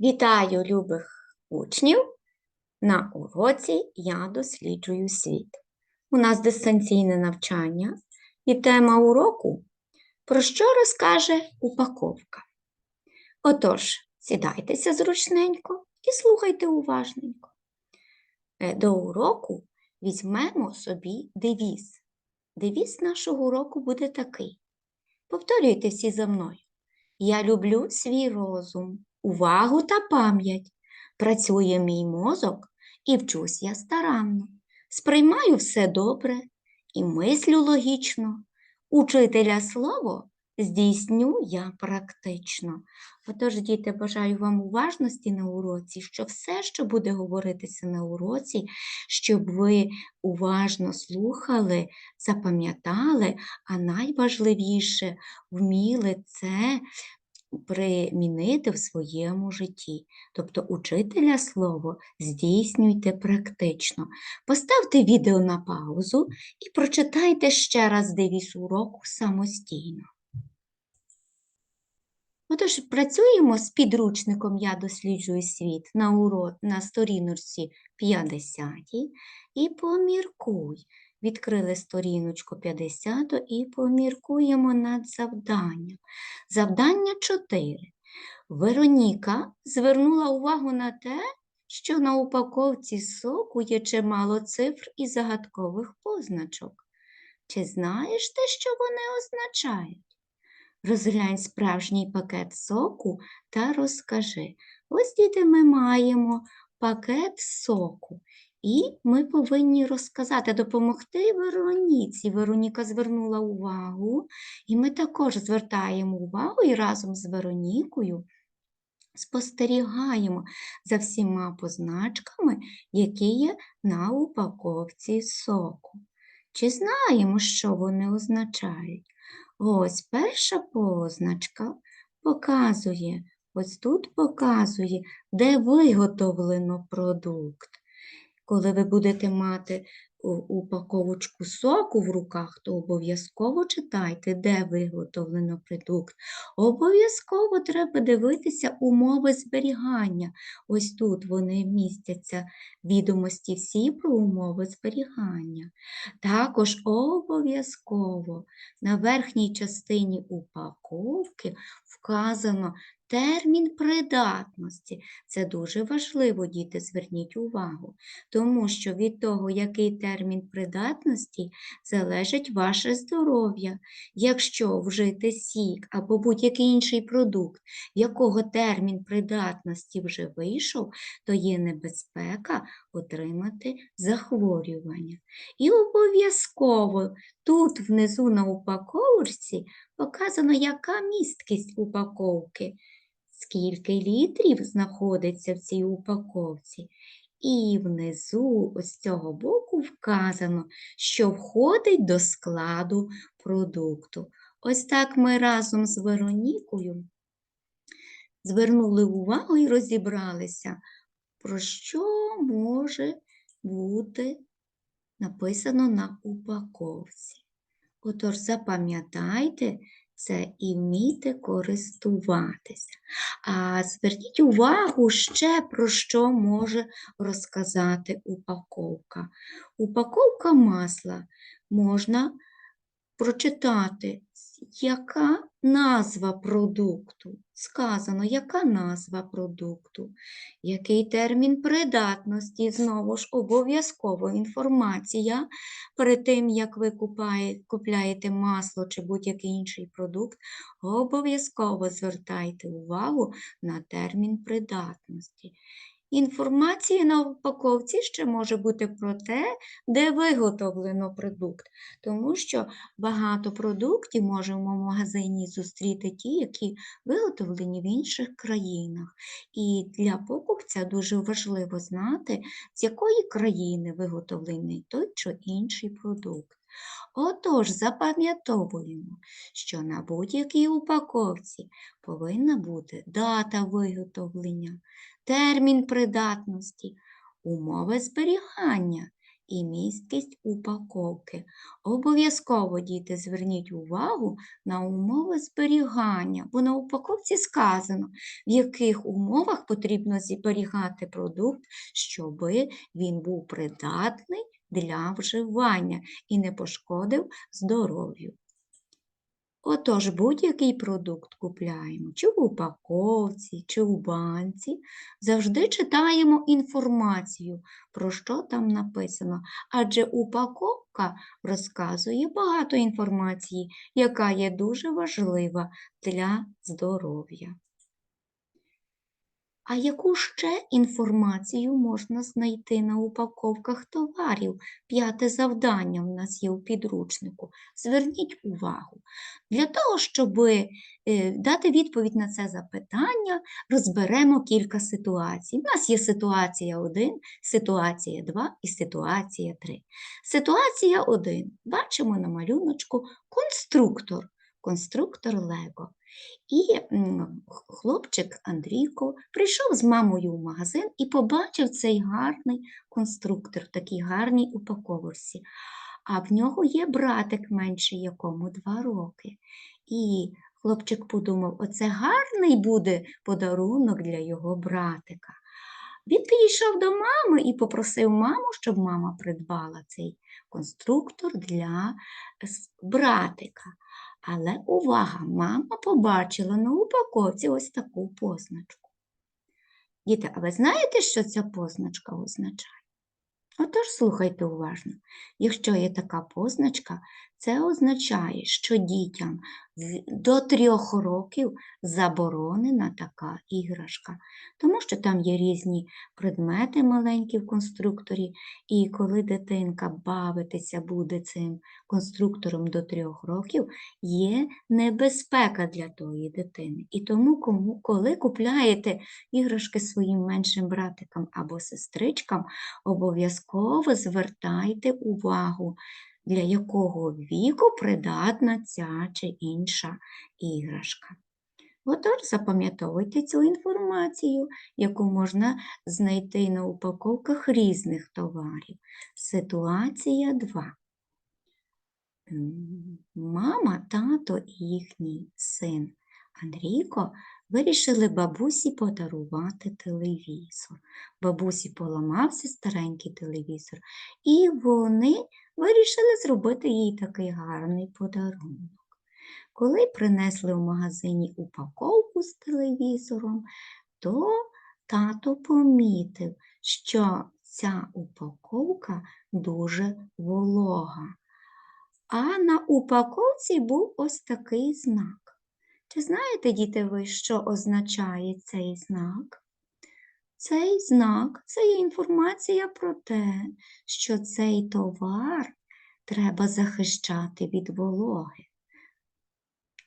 Вітаю любих учнів! На уроці я досліджую світ. У нас дистанційне навчання і тема уроку про що розкаже упаковка. Отож, сідайтеся зручненько і слухайте уважненько. Е, До уроку візьмемо собі девіз. Девіз нашого уроку буде такий. Повторюйте всі за мною. Я люблю свій розум, увагу та пам'ять. Працює мій мозок і вчусь я старанно. Сприймаю все добре і мислю логічно. Учителя слово здійсню я практично. Отож, діти, бажаю вам уважності на уроці, що все, що буде говоритися на уроці, щоб ви уважно слухали, запам'ятали, а найважливіше вміли це примінити в своєму житті. Тобто учителя слово здійснюйте практично. Поставте відео на паузу і прочитайте ще раз девіз уроку самостійно. Отож, працюємо з підручником Я досліджую світ на, уро... на сторіночці 50 і поміркуй. Відкрили сторіночку 50 і поміркуємо над завданням. Завдання 4. Вероніка звернула увагу на те, що на упаковці соку є чимало цифр і загадкових позначок. Чи знаєш те, що вони означають? Розглянь справжній пакет соку та розкажи. Ось діти ми маємо пакет соку. І ми повинні розказати, допомогти Вероніці. Вероніка звернула увагу, і ми також звертаємо увагу і разом з Веронікою спостерігаємо за всіма позначками, які є на упаковці соку. Чи знаємо, що вони означають? Ось перша позначка показує, ось тут показує, де виготовлено продукт. Коли ви будете мати упаковочку соку в руках, то обов'язково читайте, де виготовлено продукт. Обов'язково треба дивитися умови зберігання. Ось тут вони містяться відомості всі про умови зберігання. Також обов'язково на верхній частині упаковки вказано термін придатності. Це дуже важливо, діти, зверніть увагу, тому що від того, який термін придатності, залежить ваше здоров'я. Якщо вжити сік або будь-який інший продукт, якого термін придатності вже вийшов, то є небезпека отримати захворювання. І обов'язково тут внизу на упаковці показано, яка місткість упаковки, скільки літрів знаходиться в цій упаковці. І внизу ось цього боку вказано, що входить до складу продукту. Ось так ми разом з Веронікою звернули увагу і розібралися, про що може бути написано на упаковці. Отож, запам'ятайте це і вміти користуватися. А зверніть увагу ще про що може розказати упаковка. Упаковка масла можна прочитати, яка назва продукту. Сказано, яка назва продукту, який термін придатності, знову ж обов'язково інформація перед тим, як ви купляєте масло чи будь-який інший продукт, обов'язково звертайте увагу на термін придатності. Інформація на упаковці ще може бути про те, де виготовлено продукт, тому що багато продуктів можемо в магазині зустріти ті, які виготовлені в інших країнах. І для покупця дуже важливо знати, з якої країни виготовлений той чи інший продукт. Отож, запам'ятовуємо, що на будь-якій упаковці повинна бути дата виготовлення, термін придатності, умови зберігання і місткість упаковки. Обов'язково, діти, зверніть увагу на умови зберігання, бо на упаковці сказано, в яких умовах потрібно зберігати продукт, щоб він був придатний для вживання і не пошкодив здоров'ю. Отож, будь-який продукт купляємо, чи в упаковці, чи у банці, завжди читаємо інформацію, про що там написано, адже упаковка розказує багато інформації, яка є дуже важлива для здоров'я. А яку ще інформацію можна знайти на упаковках товарів? П'яте завдання в нас є у підручнику. Зверніть увагу. Для того, щоб е, дати відповідь на це запитання, розберемо кілька ситуацій. У нас є ситуація 1, ситуація 2 і ситуація 3. Ситуація 1. Бачимо на малюночку конструктор, конструктор Лего. І хлопчик Андрійко прийшов з мамою в магазин і побачив цей гарний конструктор, в такій гарній упаковці. А в нього є братик менший, якому два роки. І хлопчик подумав, оце гарний буде подарунок для його братика. Він підійшов до мами і попросив маму, щоб мама придбала цей конструктор для братика. Але увага, мама побачила на упаковці ось таку позначку. Діти, а ви знаєте, що ця позначка означає? Отож, слухайте уважно. Якщо є така позначка, це означає, що дітям до трьох років заборонена така іграшка, тому що там є різні предмети маленькі в конструкторі, і коли дитинка бавитися буде цим конструктором до трьох років, є небезпека для тої дитини. І тому, коли купляєте іграшки своїм меншим братикам або сестричкам, обов'язково звертайте увагу, для якого віку придатна ця чи інша іграшка. Отож, запам'ятовуйте цю інформацію, яку можна знайти на упаковках різних товарів. Ситуація 2. Мама, тато і їхній син Андрійко вирішили бабусі подарувати телевізор. Бабусі поламався старенький телевізор, і вони вирішили зробити їй такий гарний подарунок. Коли принесли в магазині упаковку з телевізором, то тато помітив, що ця упаковка дуже волога. А на упаковці був ось такий знак. Чи знаєте, діти, ви, що означає цей знак? Цей знак це є інформація про те, що цей товар треба захищати від вологи.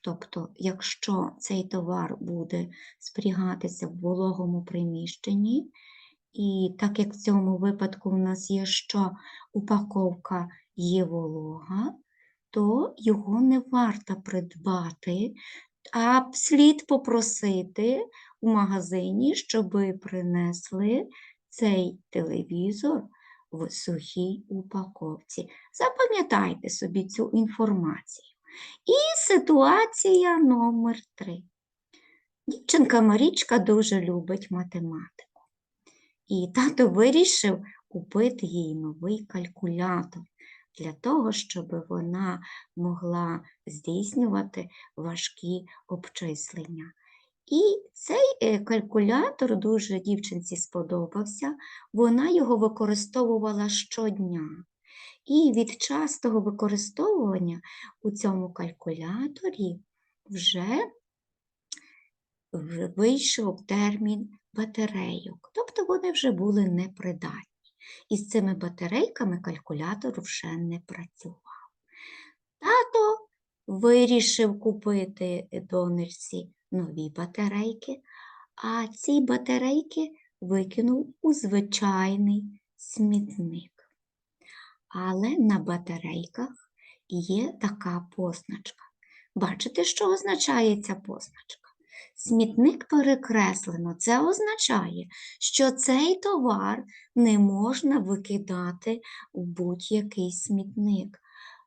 Тобто, якщо цей товар буде зберігатися в вологому приміщенні, і так як в цьому випадку в нас є, що упаковка є волога, то його не варто придбати, а слід попросити у магазині, щоб принесли цей телевізор в сухій упаковці. Запам'ятайте собі цю інформацію. І ситуація номер 3. Дівчинка Марічка дуже любить математику. І тато вирішив купити їй новий калькулятор для того, щоб вона могла здійснювати важкі обчислення. І цей е, калькулятор дуже дівчинці сподобався, вона його використовувала щодня. І від частого використовування у цьому калькуляторі вже вийшов термін батарейок, тобто вони вже були непридатні. І з цими батарейками калькулятор вже не працював. Тато вирішив купити донечці нові батарейки, а ці батарейки викинув у звичайний смітник. Але на батарейках є така позначка. Бачите, що означає ця позначка? Смітник перекреслено. Це означає, що цей товар не можна викидати в будь-який смітник,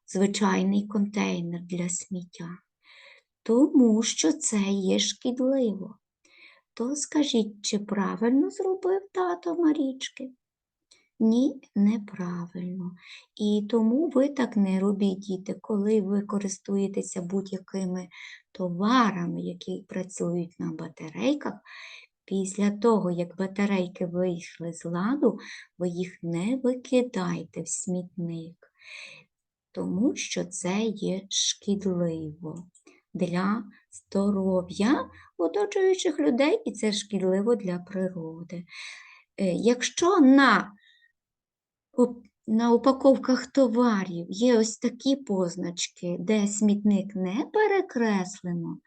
звичайний контейнер для сміття, тому що це є шкідливо. То скажіть, чи правильно зробив тато Марічки? Ні, неправильно. І тому ви так не робіть, діти, коли ви користуєтеся будь-якими товарами, які працюють на батарейках. Після того, як батарейки вийшли з ладу, ви їх не викидайте в смітник, тому що це є шкідливо для здоров'я оточуючих людей, і це шкідливо для природи. Е, Якщо на на упаковках товарів є ось такі позначки, де смітник не перекреслено,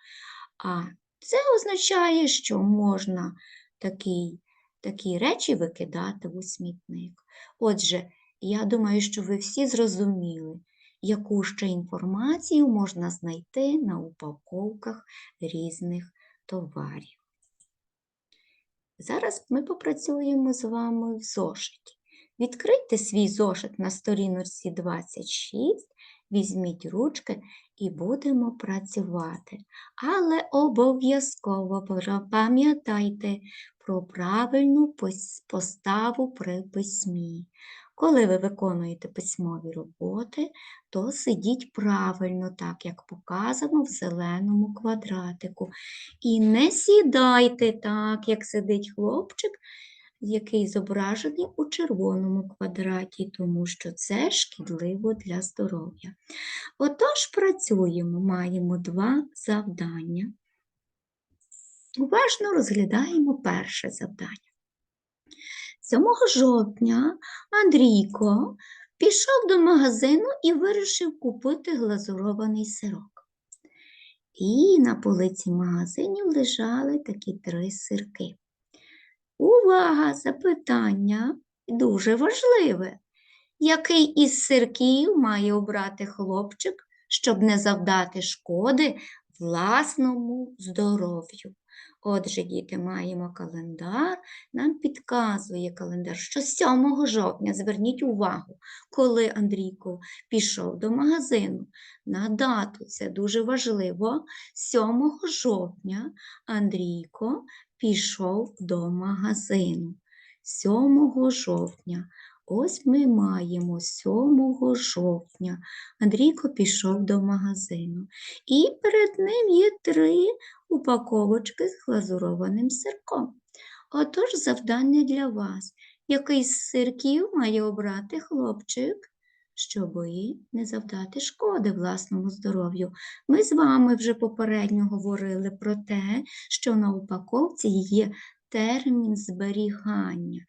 а це означає, що можна такі, такі речі викидати у смітник. Отже, я думаю, що ви всі зрозуміли, яку ще інформацію можна знайти на упаковках різних товарів. Зараз ми попрацюємо з вами в зошиті. Відкрийте свій зошит на сторіночці 26, візьміть ручки і будемо працювати. Але обов'язково пам'ятайте про правильну поставу при письмі. Коли ви виконуєте письмові роботи, то сидіть правильно, так як показано в зеленому квадратику. І не сідайте так, як сидить хлопчик, який зображений у червоному квадраті, тому що це шкідливо для здоров'я. Отож, працюємо, маємо два завдання. Уважно розглядаємо перше завдання. 7 жовтня Андрійко пішов до магазину і вирішив купити глазурований сирок. І на полиці магазинів лежали такі три сирки. Увага! Запитання дуже важливе. Який із сирків має обрати хлопчик, щоб не завдати шкоди власному здоров'ю? Отже, діти, маємо календар, нам підказує календар, що 7 жовтня, зверніть увагу, коли Андрійко пішов до магазину. На дату це дуже важливо. 7 жовтня Андрійко пішов до магазину. 7 жовтня. Ось ми маємо 7 жовтня. Андрійко пішов до магазину. І перед ним є три упаковочки з глазурованим сирком. Отож, завдання для вас. Який з сирків має обрати хлопчик, щоби не завдати шкоди власному здоров'ю? Ми з вами вже попередньо говорили про те, що на упаковці є термін зберігання.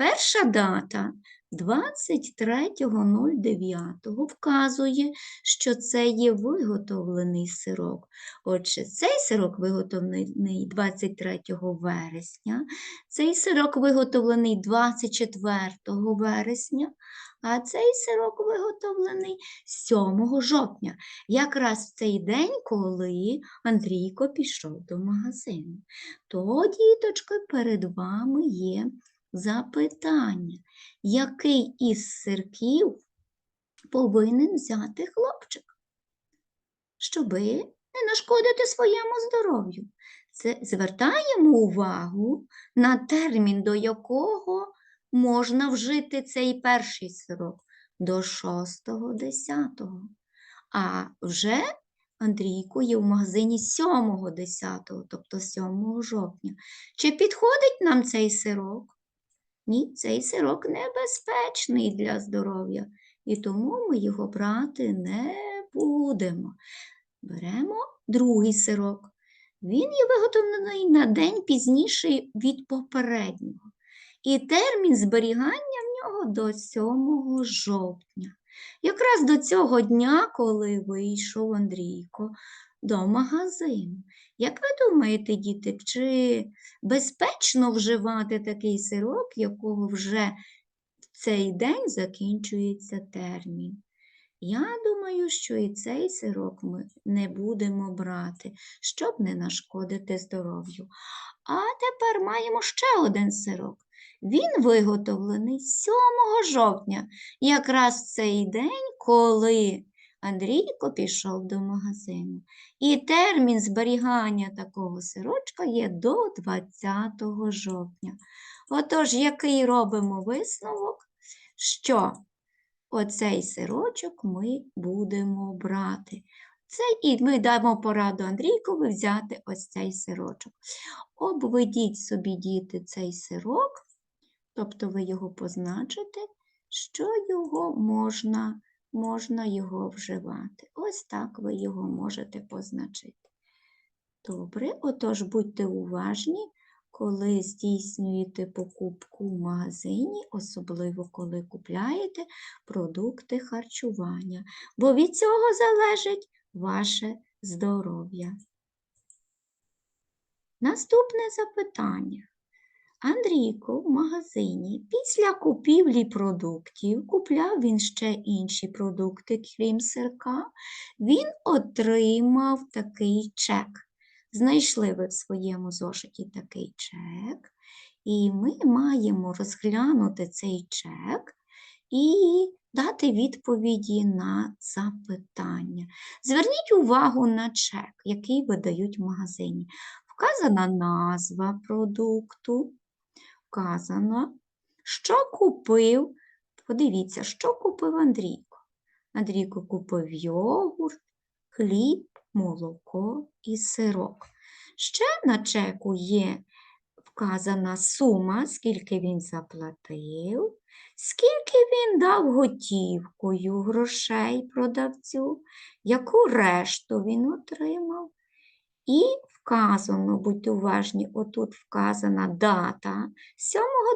Перша дата 23.09 вказує, що це є виготовлений сирок. Отже, цей сирок виготовлений 23 вересня, цей сирок виготовлений 24 вересня, а цей сирок виготовлений 7 жовтня, якраз в цей день, коли Андрійко пішов до магазину. То, діточки, перед вами є запитання, який із сирків повинен взяти хлопчик, щоби не нашкодити своєму здоров'ю. Це звертаємо увагу на термін, до якого можна вжити цей перший сирок до 6-10. А вже Андрійко є в магазині 7-10, тобто 7 жовтня. Чи підходить нам цей сирок? Ні, цей сирок небезпечний для здоров'я, і тому ми його брати не будемо. Беремо другий сирок. Він є виготовлений на день пізніший від попереднього. І термін зберігання в нього до 7 жовтня. Якраз до цього дня, коли вийшов Андрійко до магазину. Як ви думаєте, діти, чи безпечно вживати такий сирок, якого вже в цей день закінчується термін? Я думаю, що і цей сирок ми не будемо брати, щоб не нашкодити здоров'ю. А тепер маємо ще один сирок. Він виготовлений 7 жовтня, якраз в цей день, коли Андрійко пішов до магазину. І термін зберігання такого сирочка є до 20 жовтня. Отож, який робимо висновок, що оцей сирочок ми будемо брати. Це і ми дамо пораду Андрійкові взяти ось цей сирочок. Обведіть собі, діти, цей сирок, тобто ви його позначите, що його можна, можна його вживати. Ось так ви його можете позначити. Добре, отож будьте уважні, коли здійснюєте покупку в магазині, особливо коли купляєте продукти харчування, бо від цього залежить ваше здоров'я. Наступне запитання. Андрійко в магазині після купівлі продуктів, купляв він ще інші продукти, крім сирка, він отримав такий чек. Знайшли ви в своєму зошиті такий чек, і ми маємо розглянути цей чек і дати відповіді на запитання. Зверніть увагу на чек, який видають в магазині. Вказана назва продукту, вказано, що купив. Подивіться, що купив Андрійко. Андрійко купив йогурт, хліб, молоко і сирок. Ще на чеку є вказана сума, скільки він заплатив, скільки він дав готівкою грошей продавцю, яку решту він отримав. І вказано, будьте уважні, отут вказана дата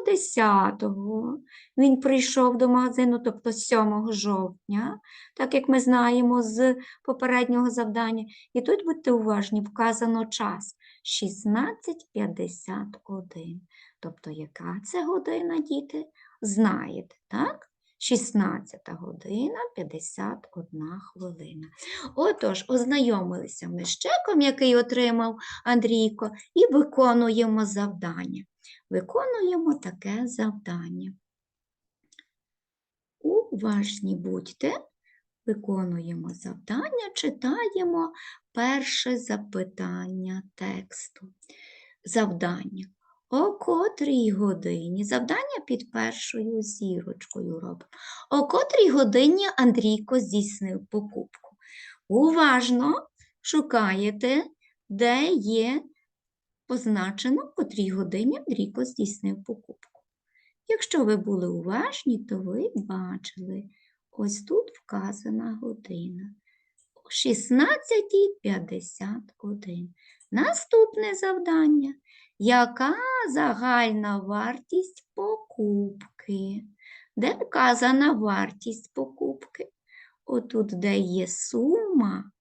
7.10. Він прийшов до магазину, тобто 7 жовтня, так як ми знаємо з попереднього завдання. І тут будьте уважні, вказано час 16.51. Тобто, яка це година, діти? Знаєте, так? 16 година 51 хвилина. Отож, ознайомилися ми з чеком, який отримав Андрійко, і виконуємо завдання. Виконуємо таке завдання. Уважні будьте, виконуємо завдання, читаємо перше запитання тексту. Завдання. О котрій годині завдання під першою зірочкою робимо. О котрій годині Андрійко здійснив покупку. Уважно шукаєте, де є позначено, в котрій годині Андрійко здійснив покупку. Якщо ви були уважні, то ви бачили, ось тут вказана година. О 16.51. Наступне завдання. Яка загальна вартість покупки? Де вказана вартість покупки? Отут, де є сума,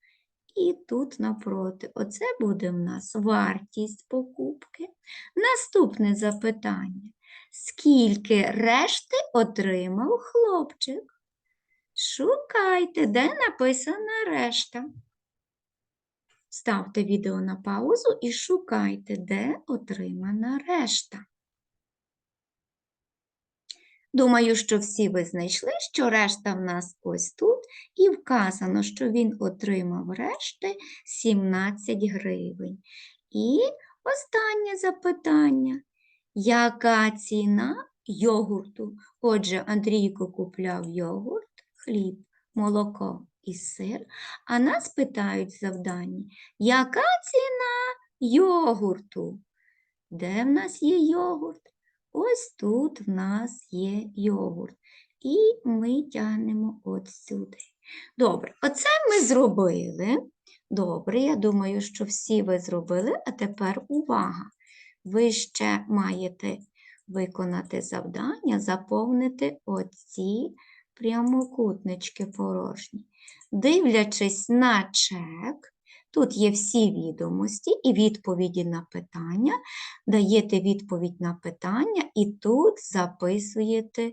і тут напроти. Оце буде в нас вартість покупки. Наступне запитання. Скільки решти отримав хлопчик? Шукайте, де написана решта. Ставте відео на паузу і шукайте, де отримана решта. Думаю, що всі ви знайшли, що решта в нас ось тут, і вказано, що він отримав решти 17 гривень. І останнє запитання. Яка ціна йогурту? Отже, Андрійко купляв йогурт, хліб, молоко і сир, а нас питають в завданні, яка ціна йогурту? Де в нас є йогурт? Ось тут в нас є йогурт. І ми тягнемо от сюди. Добре, оце ми зробили. Добре, я думаю, що всі ви зробили, а тепер увага! Ви ще маєте виконати завдання, заповнити оці прямокутнички порожні. Дивлячись на чек, тут є всі відомості і відповіді на питання, даєте відповідь на питання і тут записуєте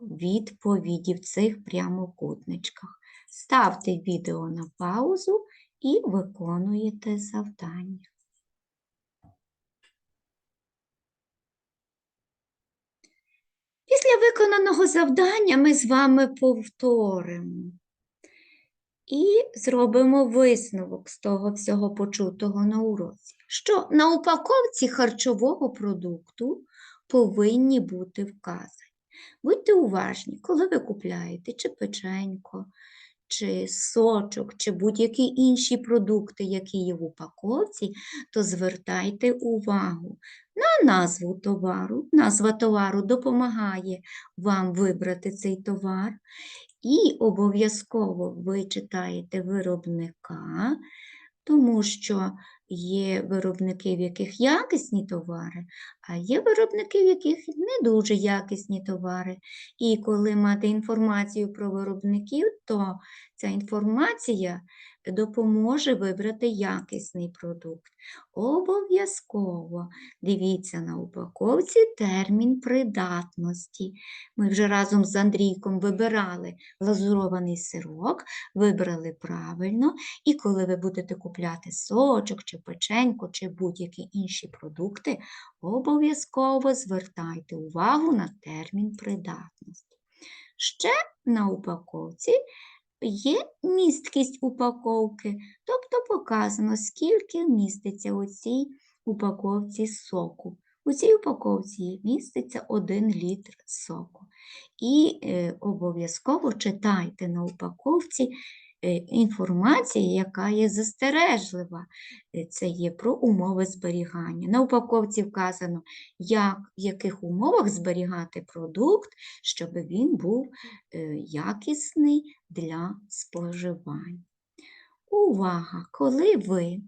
відповіді в цих прямокутничках. Ставте відео на паузу і виконуєте завдання. Після виконаного завдання ми з вами повторимо і зробимо висновок з того всього почутого на уроці, що на упаковці харчового продукту повинні бути вказані. Будьте уважні, коли ви купляєте чи печенько, чи сочок, чи будь-які інші продукти, які є в упаковці, то звертайте увагу на назву товару. Назва товару допомагає вам вибрати цей товар. І обов'язково ви читаєте виробника, тому що є виробники, в яких якісні товари, а є виробники, в яких не дуже якісні товари. І коли мати інформацію про виробників, то ця інформація допоможе вибрати якісний продукт. Обов'язково дивіться на упаковці термін придатності. Ми вже разом з Андрійком вибирали глазурований сирок, вибрали правильно, і коли ви будете купляти сочок, чи печеньку, чи будь-які інші продукти, обов'язково звертайте увагу на термін придатності. Ще на упаковці є місткість упаковки, тобто показано, скільки міститься у цій упаковці соку. У цій упаковці міститься 1 літр соку. І е, обов'язково читайте на упаковці е, інформацію, яка є застережлива. Е, Це є про умови зберігання. На упаковці вказано, як, в яких умовах зберігати продукт, щоб він був е, якісний для споживання. Увага! Коли ви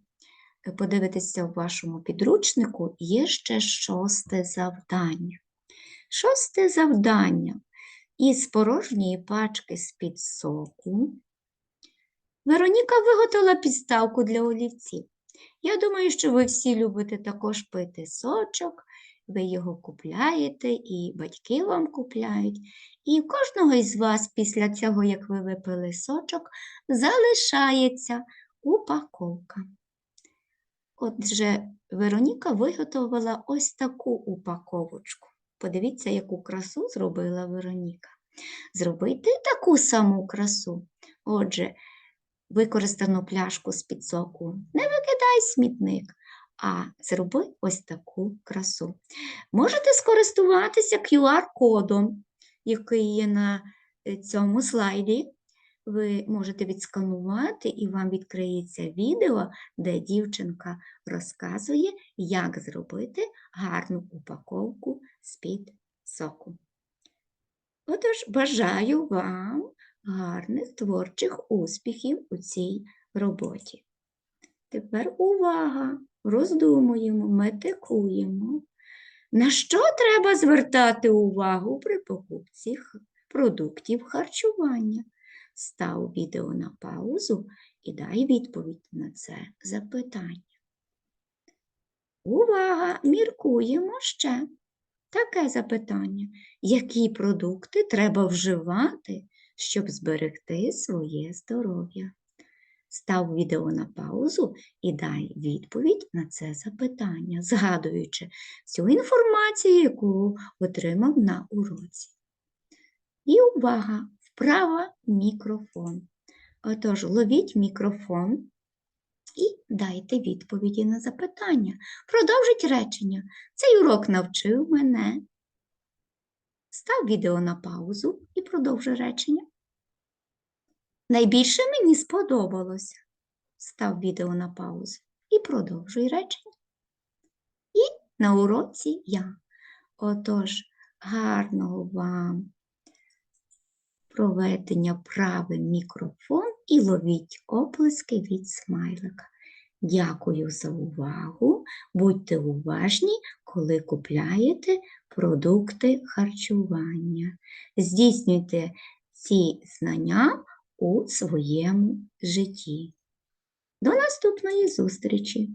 подивитеся в вашому підручнику, є ще шосте завдання. Шосте завдання. Із порожньої пачки з-під соку Вероніка виготовила підставку для олівців. Я думаю, що ви всі любите також пити сочок, ви його купляєте, і батьки вам купляють. І кожного із вас після цього, як ви випили сочок, залишається упаковка. Отже, Вероніка виготовила ось таку упаковочку. Подивіться, яку красу зробила Вероніка. Зробити таку саму красу. Отже, використану пляшку з-під соку не викидай смітник, а зроби ось таку красу. Можете скористуватися QR-кодом, який є на е, цьому слайді. Ви можете відсканувати, і вам відкриється відео, де дівчинка розказує, як зробити гарну упаковку з-під соку. Отож, бажаю вам гарних творчих успіхів у цій роботі. Тепер увага! Роздумуємо, метикуємо. На що треба звертати увагу при покупці продуктів харчування? Став відео на паузу і дай відповідь на це запитання. Увага! Міркуємо ще. Таке запитання. Які продукти треба вживати, щоб зберегти своє здоров'я? Став відео на паузу і дай відповідь на це запитання, згадуючи всю інформацію, яку отримав на уроці. І увага! Вправа мікрофон. Отож, ловіть мікрофон і дайте відповіді на запитання. Продовжіть речення. Цей урок навчив мене. Став відео на паузу і продовжуй речення. Найбільше мені сподобалося. Став відео на паузу і продовжуй речення. І на уроці я. Отож, гарного вам проведення правим мікрофон і ловіть оплески від смайлика. Дякую за увагу. Будьте уважні, коли купляєте продукти харчування. Здійснюйте ці знання у своєму житті. До наступної зустрічі!